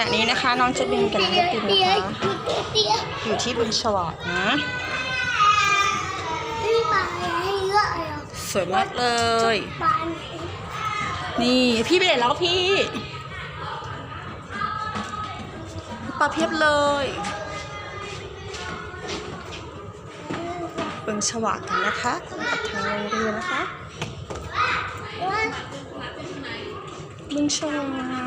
ณะนี้นะคะน้องจะบินกับน้องตินเตี้นะคะอยู่ที่บึงฉวากนะสวยมากเลย นี่พี่ไปไหนแล้วพี่ปลาเพียบเลยบึงฉวากกันนะคะกับทางโรงเรียนนะคะบึงฉวาก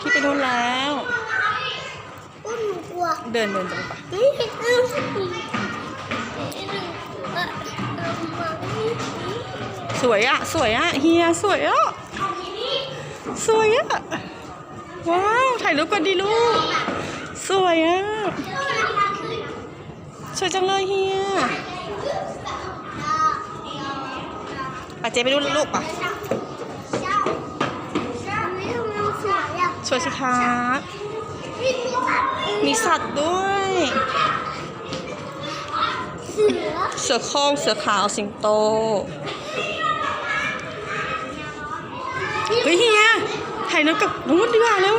พี่ไปโน่นแล้ว อุ้มกลัวเดินเดินเดินไปเฮ้ยเอ้าสิเออสวยอะสวยอะเฮียสวยอะสวยอะว้าวถ่ายรูปกันดีลูก สวยอะสวยจังเลยเฮียอะเจ๊ไปดูลูกป่ะ สวยสิครับมีสัตว์ด้วยเสือเสือโคร่งเสือขาวสิงโตเฮ้ยเฮียถ่ายรูปกับนู้นดีกว่าแล้ว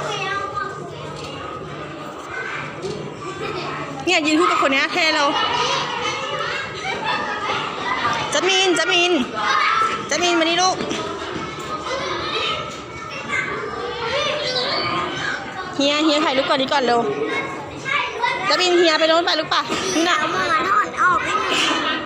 เนี่ยยืนคู่กับคนเนี้ยเท่เราจัมินจัมินจัมินมานี่ลูก ฮียเฮียถ่ายรูปก่อนนี้ก่อนเร็วจะบินเฮียไปโน้นไปรึกป่ะน่นะ มันอนออกไม่มี